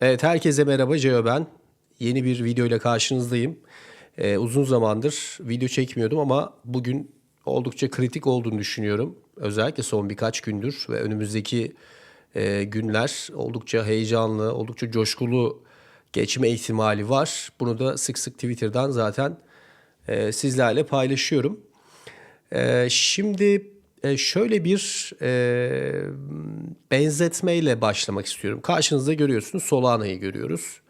Evet herkese merhaba Ceo ben. Yeni bir video ile karşınızdayım. Ee, uzun zamandır video çekmiyordum ama bugün oldukça kritik olduğunu düşünüyorum. Özellikle son birkaç gündür ve önümüzdeki e, günler oldukça heyecanlı, oldukça coşkulu geçme ihtimali var. Bunu da sık sık Twitter'dan zaten e, sizlerle paylaşıyorum. Ee, şimdi e, şöyle bir e, benzetmeyle başlamak istiyorum. Karşınızda görüyorsunuz Solana'yı görüyoruz.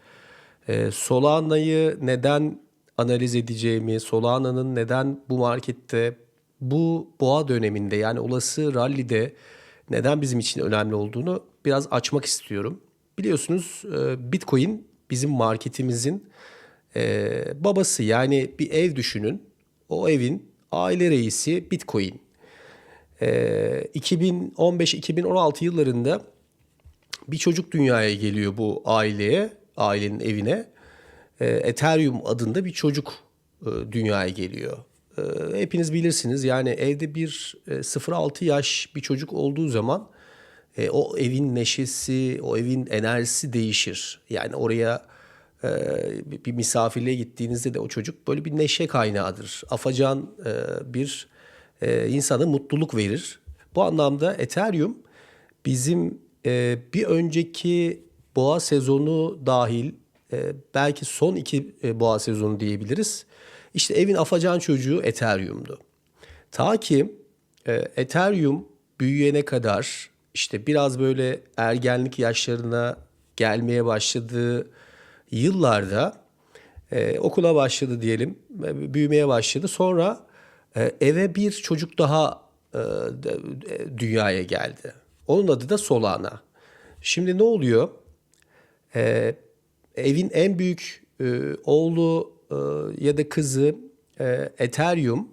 E, Solana'yı neden analiz edeceğimi, Solana'nın neden bu markette bu boğa döneminde yani olası rallide neden bizim için önemli olduğunu biraz açmak istiyorum. Biliyorsunuz e, Bitcoin bizim marketimizin e, babası yani bir ev düşünün. O evin aile reisi Bitcoin. Ee, 2015-2016 yıllarında bir çocuk dünyaya geliyor bu aileye, ailenin evine. Ee, Ethereum adında bir çocuk e, dünyaya geliyor. Ee, hepiniz bilirsiniz yani evde bir e, 0-6 yaş bir çocuk olduğu zaman e, o evin neşesi, o evin enerjisi değişir. Yani oraya e, bir- misafirliğe gittiğinizde de o çocuk böyle bir neşe kaynağıdır. Afacan e, bir e, insana mutluluk verir. Bu anlamda Ethereum bizim e, bir önceki boğa sezonu dahil e, belki son iki e, boğa sezonu diyebiliriz. İşte evin afacan çocuğu Ethereum'du. Ta ki e, Ethereum büyüyene kadar işte biraz böyle ergenlik yaşlarına gelmeye başladığı yıllarda e, okula başladı diyelim, e, büyümeye başladı. Sonra e, eve bir çocuk daha e, e, dünyaya geldi. Onun adı da Solana. Şimdi ne oluyor? E, evin en büyük e, oğlu e, ya da kızı e, Ethereum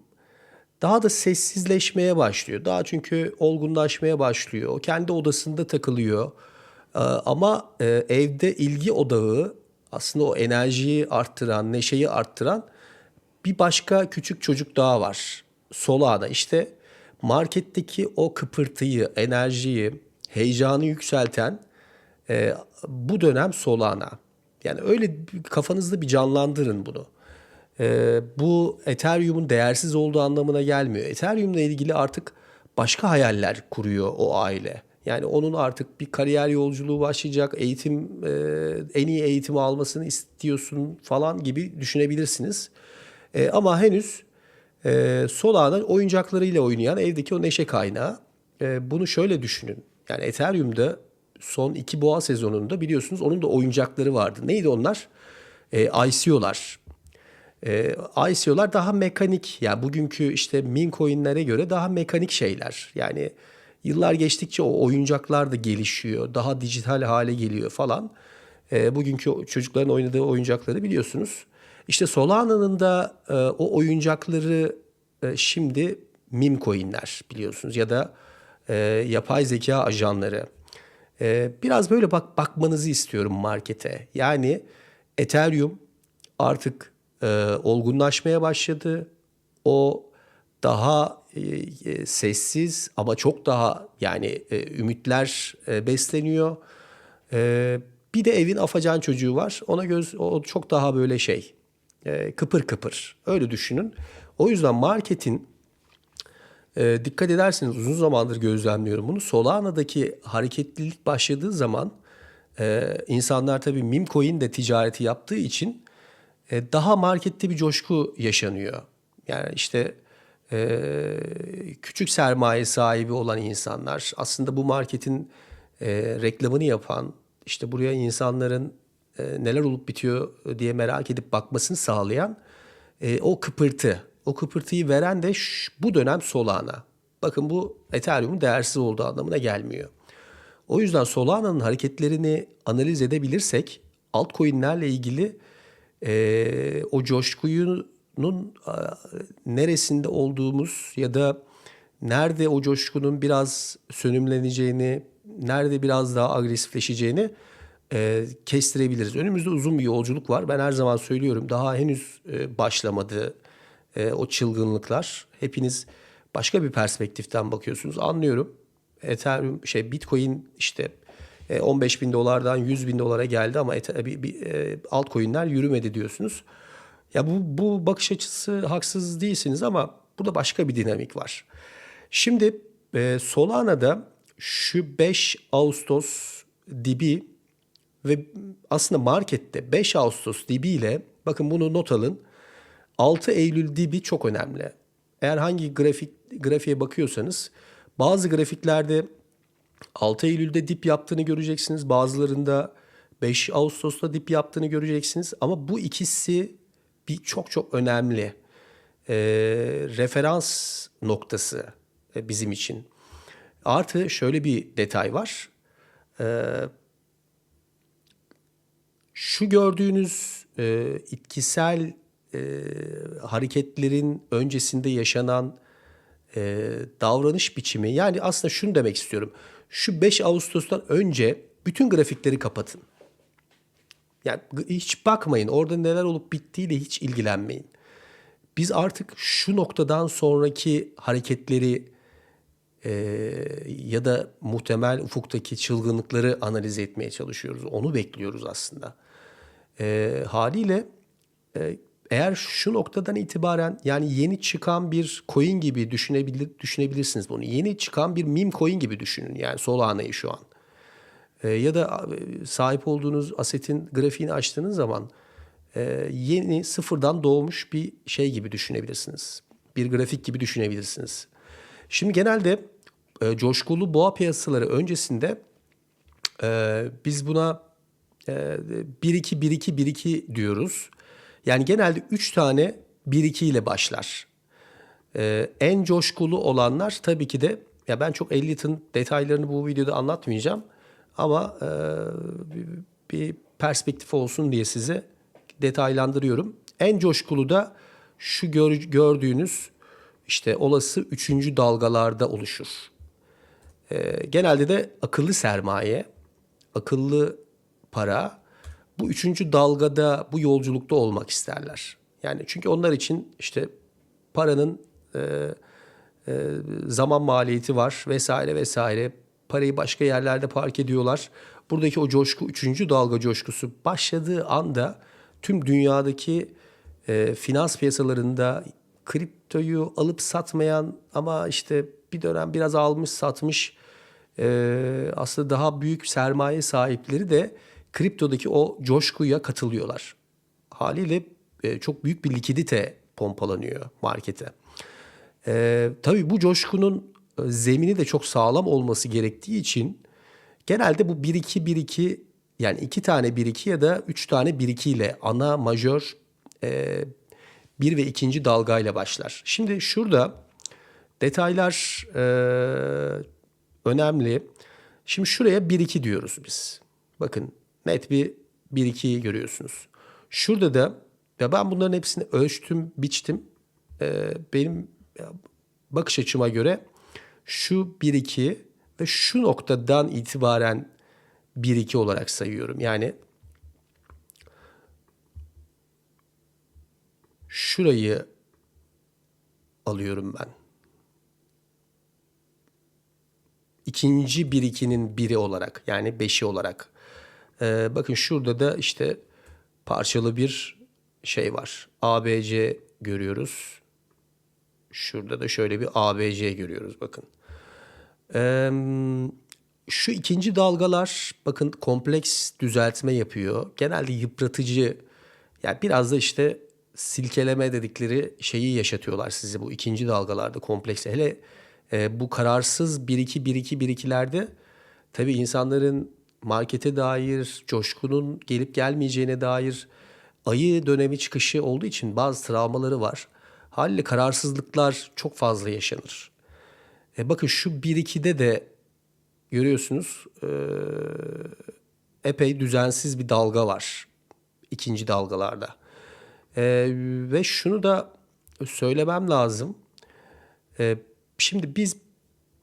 daha da sessizleşmeye başlıyor. Daha çünkü olgunlaşmaya başlıyor. O kendi odasında takılıyor. Ee, ama e, evde ilgi odağı aslında o enerjiyi arttıran, neşeyi arttıran bir başka küçük çocuk daha var. Solana. İşte marketteki o kıpırtıyı, enerjiyi, heyecanı yükselten e, bu dönem Solana. Yani öyle kafanızda bir canlandırın bunu. E, bu Ethereum'un değersiz olduğu anlamına gelmiyor. Ethereum'la ilgili artık başka hayaller kuruyor o aile. Yani onun artık bir kariyer yolculuğu başlayacak, eğitim e, en iyi eğitimi almasını istiyorsun falan gibi düşünebilirsiniz. E, ama henüz e, Solana oyuncaklarıyla oynayan evdeki o neşe kaynağı. E, bunu şöyle düşünün. Yani Ethereum'da son iki boğa sezonunda biliyorsunuz onun da oyuncakları vardı. Neydi onlar? E, ICO'lar. E, ICO'lar daha mekanik. Yani bugünkü işte meme coin'lere göre daha mekanik şeyler. Yani yıllar geçtikçe o oyuncaklar da gelişiyor. Daha dijital hale geliyor falan. E, bugünkü çocukların oynadığı oyuncakları biliyorsunuz. İşte Solana'nın da e, o oyuncakları e, şimdi meme coin'ler biliyorsunuz ya da e, yapay zeka ajanları. E, biraz böyle bak bakmanızı istiyorum markete. Yani Ethereum artık e, olgunlaşmaya başladı. O daha e, e, sessiz ama çok daha yani e, ümitler e, besleniyor. E, bir de evin afacan çocuğu var. Ona göz o çok daha böyle şey e, kıpır kıpır. Öyle düşünün. O yüzden marketin e, dikkat ederseniz uzun zamandır gözlemliyorum bunu. Solana'daki hareketlilik başladığı zaman e, insanlar tabii meme coin de ticareti yaptığı için e, daha markette bir coşku yaşanıyor. Yani işte e, küçük sermaye sahibi olan insanlar aslında bu marketin e, reklamını yapan işte buraya insanların e, neler olup bitiyor diye merak edip bakmasını sağlayan e, o kıpırtı. O kıpırtıyı veren de ş- bu dönem Solana. Bakın bu Ethereum'un değersiz olduğu anlamına gelmiyor. O yüzden Solana'nın hareketlerini analiz edebilirsek altcoin'lerle ilgili e, o coşkuyunun neresinde olduğumuz ya da nerede o coşkunun biraz sönümleneceğini, nerede biraz daha agresifleşeceğini e, kestirebiliriz. Önümüzde uzun bir yolculuk var. Ben her zaman söylüyorum daha henüz e, başlamadı e, o çılgınlıklar. Hepiniz başka bir perspektiften bakıyorsunuz. Anlıyorum. Ethereum şey Bitcoin işte E, 15 bin dolardan 100 bin dolara geldi ama bir, e, altcoin'ler yürümedi diyorsunuz. Ya bu, bu bakış açısı haksız değilsiniz ama burada başka bir dinamik var. Şimdi e, Solana'da şu 5 Ağustos dibi ve aslında markette 5 Ağustos dibi ile bakın bunu not alın. 6 Eylül dibi çok önemli. Eğer hangi grafik grafiğe bakıyorsanız bazı grafiklerde 6 Eylül'de dip yaptığını göreceksiniz. Bazılarında 5 Ağustos'ta dip yaptığını göreceksiniz. Ama bu ikisi bir çok çok önemli e, referans noktası e, bizim için. Artı şöyle bir detay var. E, şu gördüğünüz e, itkisel e, hareketlerin öncesinde yaşanan e, davranış biçimi yani aslında şunu demek istiyorum. Şu 5 Ağustos'tan önce bütün grafikleri kapatın. Yani hiç bakmayın orada neler olup bittiğiyle hiç ilgilenmeyin. Biz artık şu noktadan sonraki hareketleri e, ya da muhtemel ufuktaki çılgınlıkları analiz etmeye çalışıyoruz. Onu bekliyoruz aslında. E, haliyle e, eğer şu noktadan itibaren yani yeni çıkan bir coin gibi düşünebilir, düşünebilirsiniz bunu. Yeni çıkan bir meme coin gibi düşünün yani Solana'yı şu an. E, ya da e, sahip olduğunuz asetin grafiğini açtığınız zaman e, yeni sıfırdan doğmuş bir şey gibi düşünebilirsiniz. Bir grafik gibi düşünebilirsiniz. Şimdi genelde e, coşkulu boğa piyasaları öncesinde e, biz buna e, 1-2 1-2 1-2 diyoruz. Yani genelde 3 tane 1-2 ile başlar. Ee, en coşkulu olanlar tabii ki de ya ben çok Elliot'ın detaylarını bu videoda anlatmayacağım ama e, bir, bir perspektif olsun diye size detaylandırıyorum. En coşkulu da şu gör, gördüğünüz işte olası üçüncü dalgalarda oluşur. Ee, genelde de akıllı sermaye, akıllı para bu üçüncü dalgada bu yolculukta olmak isterler. Yani çünkü onlar için işte paranın e, e, zaman maliyeti var vesaire vesaire. Parayı başka yerlerde park ediyorlar. Buradaki o coşku, üçüncü dalga coşkusu başladığı anda tüm dünyadaki e, finans piyasalarında kriptoyu alıp satmayan ama işte bir dönem biraz almış satmış e, aslında daha büyük sermaye sahipleri de kriptodaki o coşkuya katılıyorlar. Haliyle e, çok büyük bir likidite pompalanıyor markete. E, tabii bu coşkunun e, zemini de çok sağlam olması gerektiği için genelde bu 1-2-1-2 yani iki tane 1-2 ya da üç tane 1-2 ile ana majör e, bir ve ikinci dalgayla başlar. Şimdi şurada detaylar e, önemli. Şimdi şuraya 1-2 diyoruz biz. Bakın net bir 1-2'yi görüyorsunuz. Şurada da ya ben bunların hepsini ölçtüm, biçtim. Ee, benim bakış açıma göre şu 1-2 ve şu noktadan itibaren 1-2 olarak sayıyorum. Yani şurayı alıyorum ben. İkinci 1-2'nin biri olarak yani 5'i olarak ee, bakın şurada da işte parçalı bir şey var. ABC görüyoruz. Şurada da şöyle bir ABC görüyoruz bakın. Ee, şu ikinci dalgalar bakın kompleks düzeltme yapıyor. Genelde yıpratıcı yani biraz da işte silkeleme dedikleri şeyi yaşatıyorlar sizi bu ikinci dalgalarda kompleks. Hele e, bu kararsız 1-2 1-2 1-2'lerde tabii insanların markete dair, coşkunun gelip gelmeyeceğine dair ayı dönemi çıkışı olduğu için bazı travmaları var. Haliyle kararsızlıklar çok fazla yaşanır. E bakın şu 1-2'de de görüyorsunuz e, epey düzensiz bir dalga var. ikinci dalgalarda. E, ve şunu da söylemem lazım. E, şimdi biz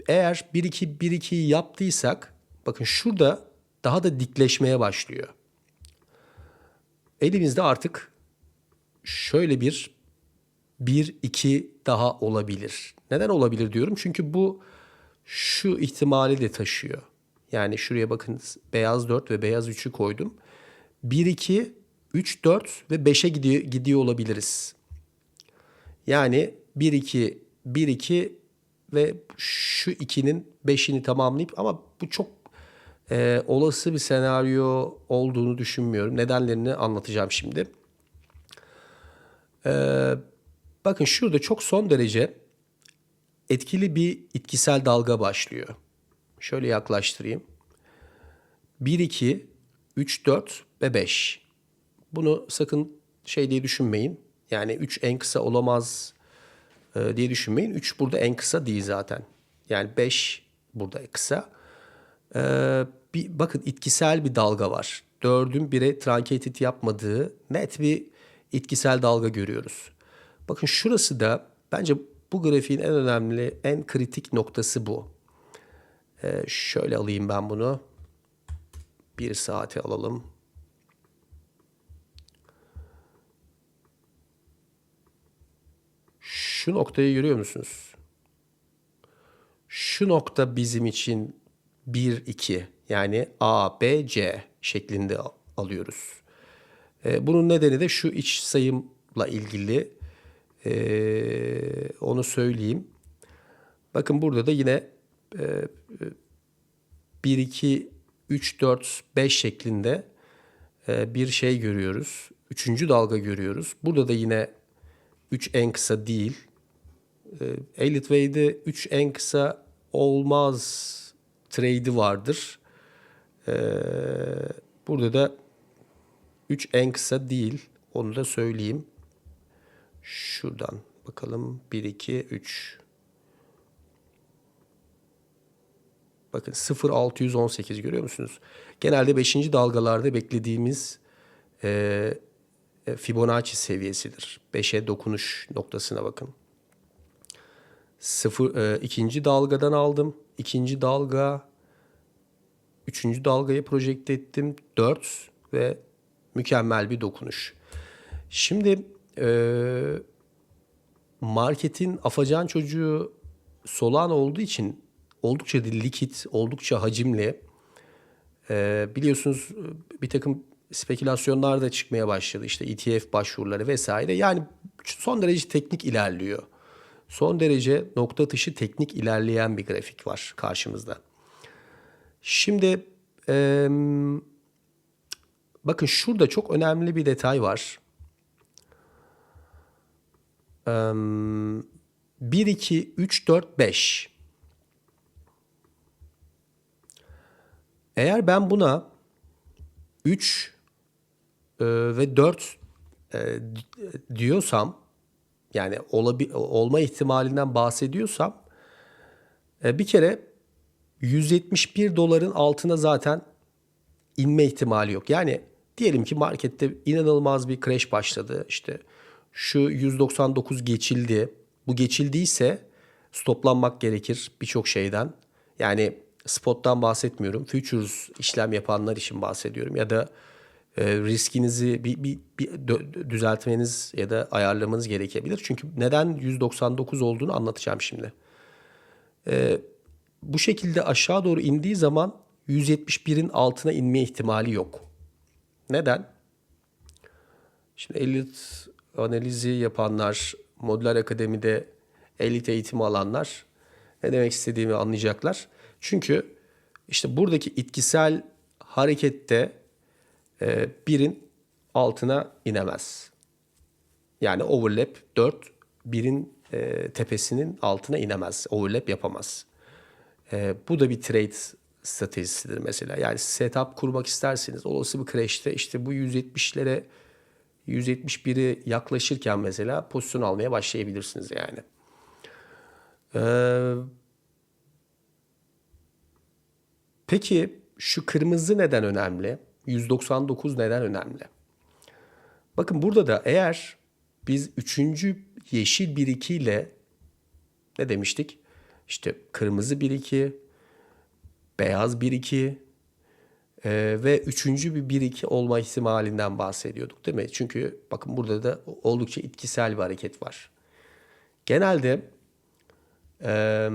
eğer 1-2-1-2'yi yaptıysak bakın şurada daha da dikleşmeye başlıyor. Elimizde artık şöyle bir bir iki daha olabilir. Neden olabilir diyorum? Çünkü bu şu ihtimali de taşıyor. Yani şuraya bakın beyaz 4 ve beyaz 3'ü koydum. 1, 2, 3, 4 ve 5'e gidiyor, gidiyor olabiliriz. Yani 1, 2, 1, 2 ve şu 2'nin 5'ini tamamlayıp ama bu çok e, olası bir senaryo olduğunu düşünmüyorum. Nedenlerini anlatacağım şimdi. Ee, bakın şurada çok son derece etkili bir itkisel dalga başlıyor. Şöyle yaklaştırayım. 1, 2, 3, 4 ve 5. Bunu sakın şey diye düşünmeyin. Yani 3 en kısa olamaz e, diye düşünmeyin. 3 burada en kısa değil zaten. Yani 5 burada kısa. Ee, bir, bakın itkisel bir dalga var. 4'ün 1'e truncated yapmadığı net bir itkisel dalga görüyoruz. Bakın şurası da bence bu grafiğin en önemli, en kritik noktası bu. Ee, şöyle alayım ben bunu. Bir saate alalım. Şu noktayı görüyor musunuz? Şu nokta bizim için 1, 2 yani A, B, C şeklinde alıyoruz. Ee, bunun nedeni de şu iç sayımla ilgili. Ee, onu söyleyeyim. Bakın burada da yine e, 1, 2, 3, 4, 5 şeklinde e, bir şey görüyoruz. Üçüncü dalga görüyoruz. Burada da yine 3 en kısa değil. E, Elliott Wade'de 3 en kısa olmaz trade'i vardır. E, burada da 3 en kısa değil. Onu da söyleyeyim. Şuradan bakalım. 1, 2, 3. Bakın 0.618 görüyor musunuz? Genelde 5. dalgalarda beklediğimiz e, Fibonacci seviyesidir. 5'e dokunuş noktasına bakın. Sıfır, e, ikinci dalgadan aldım. İkinci dalga, üçüncü dalgayı projekte ettim. 4 ve mükemmel bir dokunuş. Şimdi e, marketin afacan çocuğu solan olduğu için oldukça likit, oldukça hacimli. E, biliyorsunuz bir takım spekülasyonlar da çıkmaya başladı. İşte ETF başvuruları vesaire. Yani son derece teknik ilerliyor. Son derece nokta atışı teknik ilerleyen bir grafik var karşımızda. Şimdi e, bakın şurada çok önemli bir detay var. E, 1, 2, 3, 4, 5. Eğer ben buna 3 e, ve 4 e, diyorsam yani olabi, olma ihtimalinden bahsediyorsam e, bir kere 171 doların altına zaten inme ihtimali yok. Yani diyelim ki markette inanılmaz bir crash başladı. İşte şu 199 geçildi. Bu geçildiyse stoplanmak gerekir birçok şeyden. Yani spottan bahsetmiyorum. Futures işlem yapanlar için bahsediyorum. Ya da e, riskinizi bir, bir, bir düzeltmeniz ya da ayarlamanız gerekebilir. Çünkü neden 199 olduğunu anlatacağım şimdi. E, bu şekilde aşağı doğru indiği zaman 171'in altına inme ihtimali yok. Neden? Şimdi Elliot analizi yapanlar, Modüler Akademi'de elit eğitimi alanlar ne demek istediğimi anlayacaklar. Çünkü işte buradaki itkisel harekette e, birin altına inemez. Yani overlap 4 birin e, tepesinin altına inemez. Overlap yapamaz. E, bu da bir trade stratejisidir mesela. Yani setup kurmak isterseniz olası bir crash'te işte bu 170'lere 171'i yaklaşırken mesela pozisyon almaya başlayabilirsiniz yani. Ee, peki şu kırmızı neden önemli? 199 neden önemli? Bakın burada da eğer biz üçüncü yeşil 1-2 ile ne demiştik? İşte kırmızı 1-2, beyaz 1-2 e, ve üçüncü bir 1-2 olma ihtimalinden bahsediyorduk değil mi? Çünkü bakın burada da oldukça itkisel bir hareket var. Genelde e,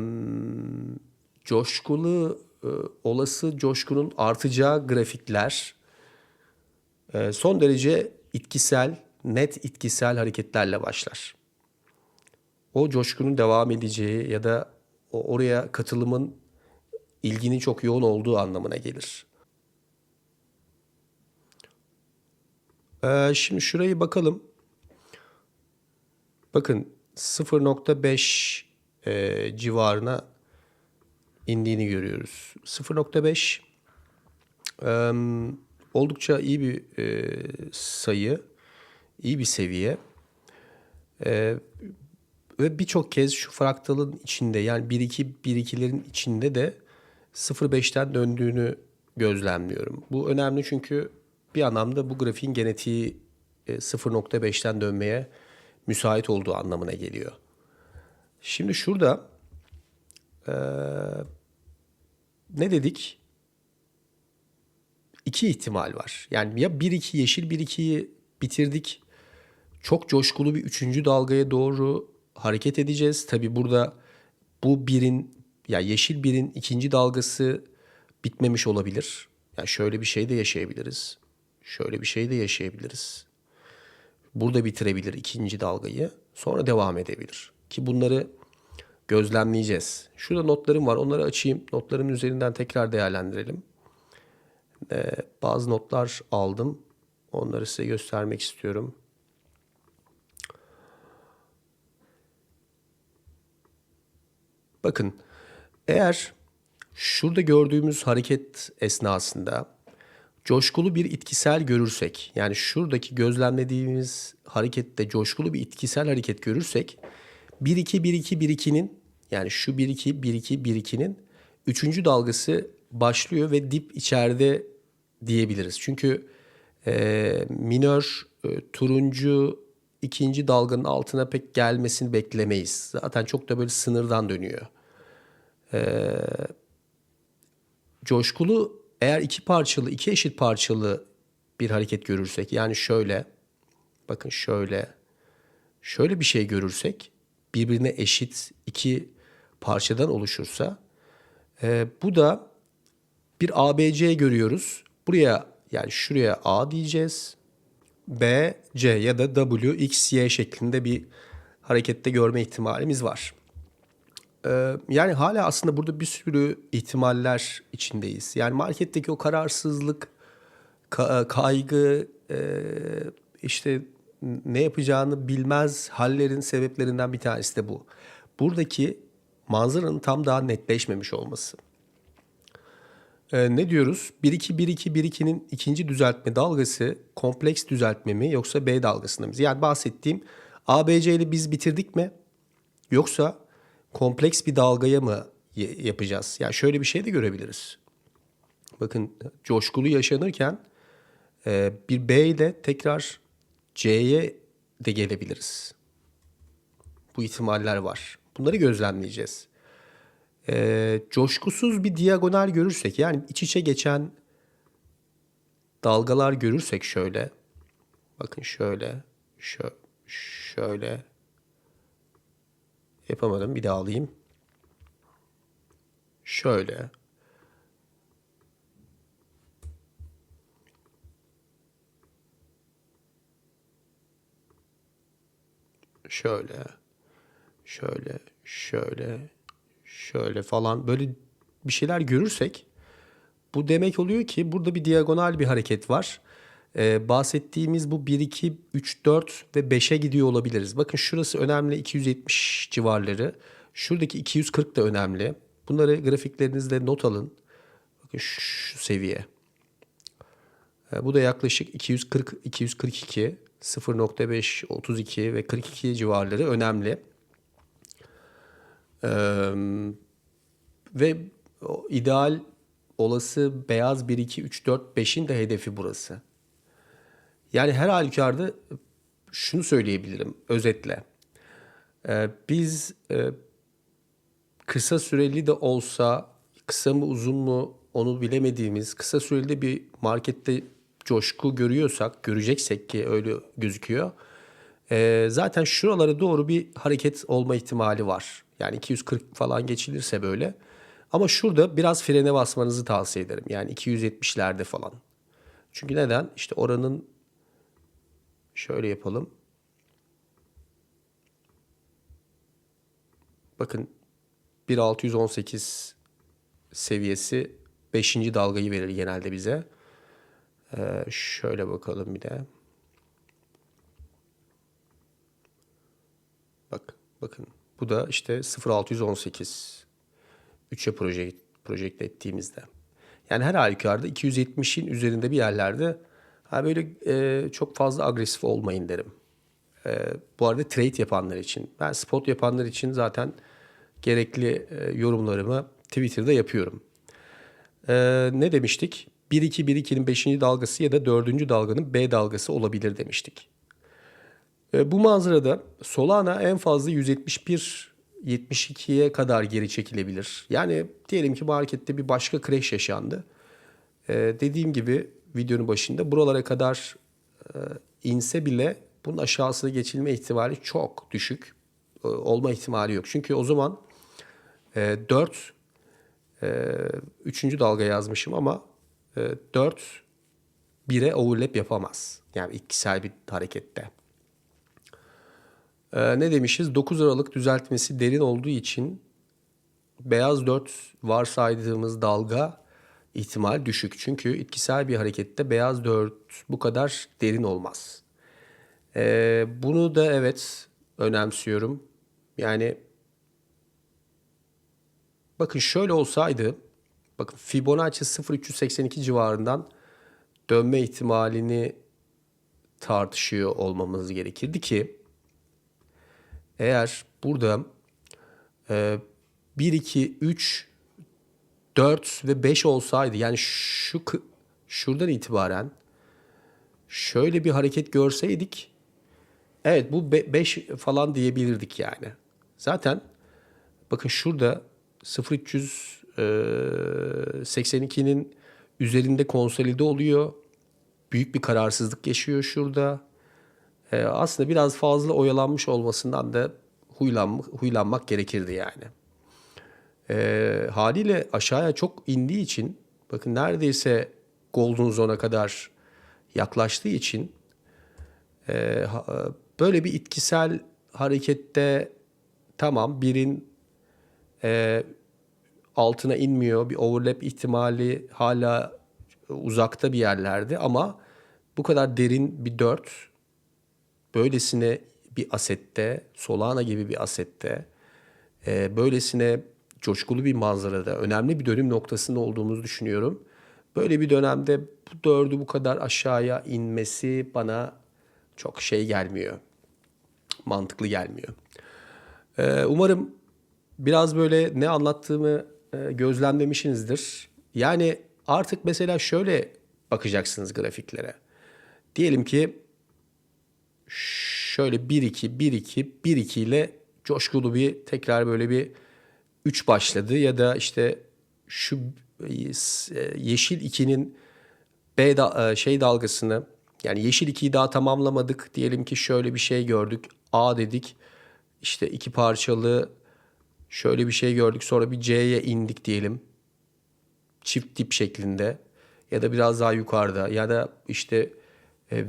coşkulu e, olası coşkunun artacağı grafikler e, son derece itkisel, net itkisel hareketlerle başlar. O coşkunun devam edeceği ya da oraya katılımın ilginin çok yoğun olduğu anlamına gelir. Ee, şimdi şurayı bakalım. Bakın 0.5 e, civarına indiğini görüyoruz. 0.5 e, oldukça iyi bir e, sayı, iyi bir seviye. E, ve birçok kez şu fraktalın içinde yani 1-2 1-2'lerin içinde de 0.5'ten döndüğünü gözlemliyorum. Bu önemli çünkü bir anlamda bu grafiğin genetiği e, 0.5'ten dönmeye müsait olduğu anlamına geliyor. Şimdi şurada e, ne dedik? İki ihtimal var. Yani ya 1-2 yeşil 1-2'yi bitirdik. Çok coşkulu bir üçüncü dalgaya doğru hareket edeceğiz. Tabi burada bu birin ya yeşil birin ikinci dalgası bitmemiş olabilir. Yani şöyle bir şey de yaşayabiliriz. Şöyle bir şey de yaşayabiliriz. Burada bitirebilir ikinci dalgayı. Sonra devam edebilir. Ki bunları gözlemleyeceğiz. Şurada notlarım var. Onları açayım. Notların üzerinden tekrar değerlendirelim. Ee, bazı notlar aldım. Onları size göstermek istiyorum. Bakın eğer şurada gördüğümüz hareket esnasında coşkulu bir itkisel görürsek yani şuradaki gözlemlediğimiz harekette coşkulu bir itkisel hareket görürsek 1-2-1-2-1-2'nin yani şu 1-2-1-2-1-2'nin üçüncü dalgası başlıyor ve dip içeride diyebiliriz. Çünkü e, minör e, turuncu ikinci dalganın altına pek gelmesini beklemeyiz. Zaten çok da böyle sınırdan dönüyor. Ee, coşkulu eğer iki parçalı, iki eşit parçalı bir hareket görürsek yani şöyle bakın şöyle şöyle bir şey görürsek birbirine eşit iki parçadan oluşursa e, bu da bir ABC görüyoruz. Buraya yani şuraya A diyeceğiz. B, C ya da W, X, Y şeklinde bir harekette görme ihtimalimiz var. Ee, yani hala aslında burada bir sürü ihtimaller içindeyiz. Yani marketteki o kararsızlık, ka- kaygı, e, işte ne yapacağını bilmez hallerin sebeplerinden bir tanesi de bu. Buradaki manzaranın tam daha netleşmemiş olması. Ee, ne diyoruz? 1-2-1-2-1-2'nin ikinci düzeltme dalgası kompleks düzeltme mi yoksa B dalgasında mı? Yani bahsettiğim ABC ile biz bitirdik mi? Yoksa kompleks bir dalgaya mı yapacağız? Yani şöyle bir şey de görebiliriz. Bakın coşkulu yaşanırken e, bir B ile tekrar C'ye de gelebiliriz. Bu ihtimaller var. Bunları gözlemleyeceğiz. E, coşkusuz bir diagonal görürsek yani iç içe geçen dalgalar görürsek şöyle. Bakın şöyle. Şö şöyle. Yapamadım. Bir daha alayım. Şöyle. Şöyle. Şöyle. Şöyle. Şöyle falan böyle bir şeyler görürsek bu demek oluyor ki burada bir diagonal bir hareket var. Ee, bahsettiğimiz bu 1, 2, 3, 4 ve 5'e gidiyor olabiliriz. Bakın şurası önemli 270 civarları. Şuradaki 240 da önemli. Bunları grafiklerinizde not alın. Bakın şu seviye. Ee, bu da yaklaşık 240, 242, 0.5, 32 ve 42 civarları önemli. Ee, ve ideal olası beyaz 1, 2, 3, 4, 5'in de hedefi burası. Yani her halükarda şunu söyleyebilirim özetle. Ee, biz e, kısa süreli de olsa kısa mı uzun mu onu bilemediğimiz kısa süreli bir markette coşku görüyorsak, göreceksek ki öyle gözüküyor. E, zaten şuralara doğru bir hareket olma ihtimali var. Yani 240 falan geçilirse böyle Ama şurada biraz frene basmanızı tavsiye ederim. Yani 270'lerde falan. Çünkü neden? İşte oranın şöyle yapalım. Bakın 1.618 seviyesi 5. dalgayı verir genelde bize. Ee, şöyle bakalım bir de. Bak, bakın bu da işte 0.618 3'e proje, projekte ettiğimizde. Yani her halükarda 270'in üzerinde bir yerlerde ha böyle e, çok fazla agresif olmayın derim. E, bu arada trade yapanlar için. Ben spot yapanlar için zaten gerekli e, yorumlarımı Twitter'da yapıyorum. E, ne demiştik? 1-2-1-2'nin 5. dalgası ya da 4. dalganın B dalgası olabilir demiştik. E, bu manzarada Solana en fazla 171 72'ye kadar geri çekilebilir. Yani diyelim ki markette bir başka crash yaşandı. E, dediğim gibi videonun başında buralara kadar e, inse bile bunun aşağısına geçilme ihtimali çok düşük. E, olma ihtimali yok. Çünkü o zaman e, 4 e, 3. dalga yazmışım ama e, 4 1'e overlap yapamaz. Yani ikisel bir harekette. Ee, ne demişiz? 9 Aralık düzeltmesi derin olduğu için beyaz 4 varsaydığımız dalga ihtimal düşük. Çünkü etkisel bir harekette beyaz 4 bu kadar derin olmaz. Ee, bunu da evet önemsiyorum. Yani bakın şöyle olsaydı bakın Fibonacci 0382 civarından dönme ihtimalini tartışıyor olmamız gerekirdi ki eğer burada e, 1, 2, 3, 4 ve 5 olsaydı yani şu şuradan itibaren şöyle bir hareket görseydik evet bu 5 falan diyebilirdik yani. Zaten bakın şurada 0382'nin e, üzerinde konsolide oluyor. Büyük bir kararsızlık yaşıyor şurada e, aslında biraz fazla oyalanmış olmasından da huylanmak, huylanmak gerekirdi yani. E, haliyle aşağıya çok indiği için bakın neredeyse Golden Zone'a kadar yaklaştığı için e, böyle bir itkisel harekette tamam birin e, altına inmiyor bir overlap ihtimali hala uzakta bir yerlerde ama bu kadar derin bir dört böylesine bir asette, Solana gibi bir asette, e, böylesine coşkulu bir manzarada, önemli bir dönüm noktasında olduğumuzu düşünüyorum. Böyle bir dönemde bu dördü bu kadar aşağıya inmesi bana çok şey gelmiyor. Mantıklı gelmiyor. E, umarım biraz böyle ne anlattığımı e, gözlemlemişsinizdir. Yani artık mesela şöyle bakacaksınız grafiklere. Diyelim ki şöyle 1-2, 1-2, 1-2 ile coşkulu bir tekrar böyle bir 3 başladı ya da işte şu e, yeşil 2'nin B da, e, şey dalgasını yani yeşil 2'yi daha tamamlamadık. Diyelim ki şöyle bir şey gördük. A dedik. İşte iki parçalı şöyle bir şey gördük. Sonra bir C'ye indik diyelim. Çift dip şeklinde ya da biraz daha yukarıda ya da işte e,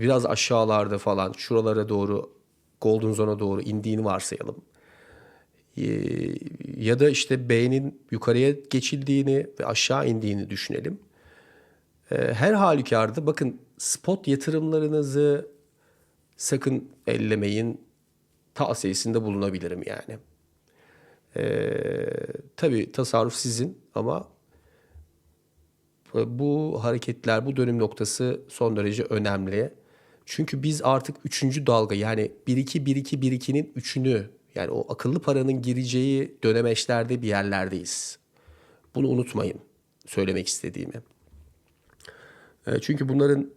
biraz aşağılarda falan şuralara doğru Golden Zone'a doğru indiğini varsayalım. E, ya da işte B'nin yukarıya geçildiğini ve aşağı indiğini düşünelim. E, her halükarda bakın spot yatırımlarınızı sakın ellemeyin tavsiyesinde bulunabilirim yani. Ee, tabii tasarruf sizin ama bu hareketler, bu dönüm noktası son derece önemli. Çünkü biz artık üçüncü dalga yani 1-2-1-2-1-2'nin üçünü yani o akıllı paranın gireceği dönemeçlerde bir yerlerdeyiz. Bunu unutmayın söylemek istediğimi. E, çünkü bunların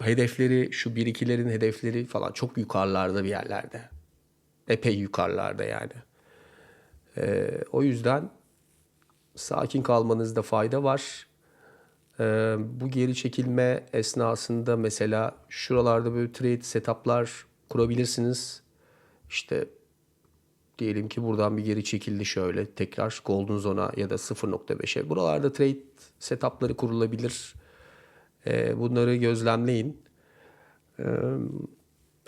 hedefleri, şu 1-2'lerin hedefleri falan çok yukarılarda bir yerlerde. Epey yukarılarda yani. E, o yüzden sakin kalmanızda fayda var. Ee, bu geri çekilme esnasında mesela şuralarda böyle trade setuplar kurabilirsiniz. İşte Diyelim ki buradan bir geri çekildi şöyle tekrar Golden Zone'a ya da 0.5'e. Buralarda trade setupları kurulabilir. Ee, bunları gözlemleyin. Ee,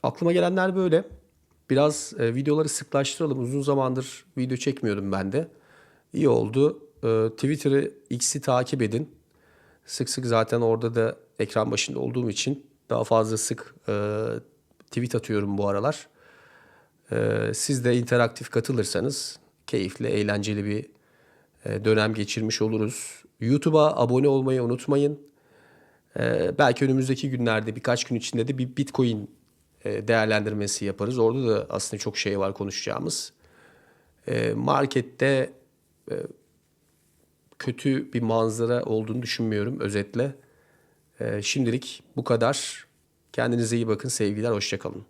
aklıma gelenler böyle. Biraz e, videoları sıklaştıralım. Uzun zamandır video çekmiyordum ben de. İyi oldu. Ee, Twitter'ı, X'i takip edin. Sık sık zaten orada da ekran başında olduğum için daha fazla sık e, tweet atıyorum bu aralar. Ee, siz de interaktif katılırsanız keyifli, eğlenceli bir e, dönem geçirmiş oluruz. YouTube'a abone olmayı unutmayın. Ee, belki önümüzdeki günlerde birkaç gün içinde de bir Bitcoin e, değerlendirmesi yaparız. Orada da aslında çok şey var konuşacağımız. Ee, markette e, kötü bir manzara olduğunu düşünmüyorum özetle. Şimdilik bu kadar. Kendinize iyi bakın sevgiler, hoşçakalın.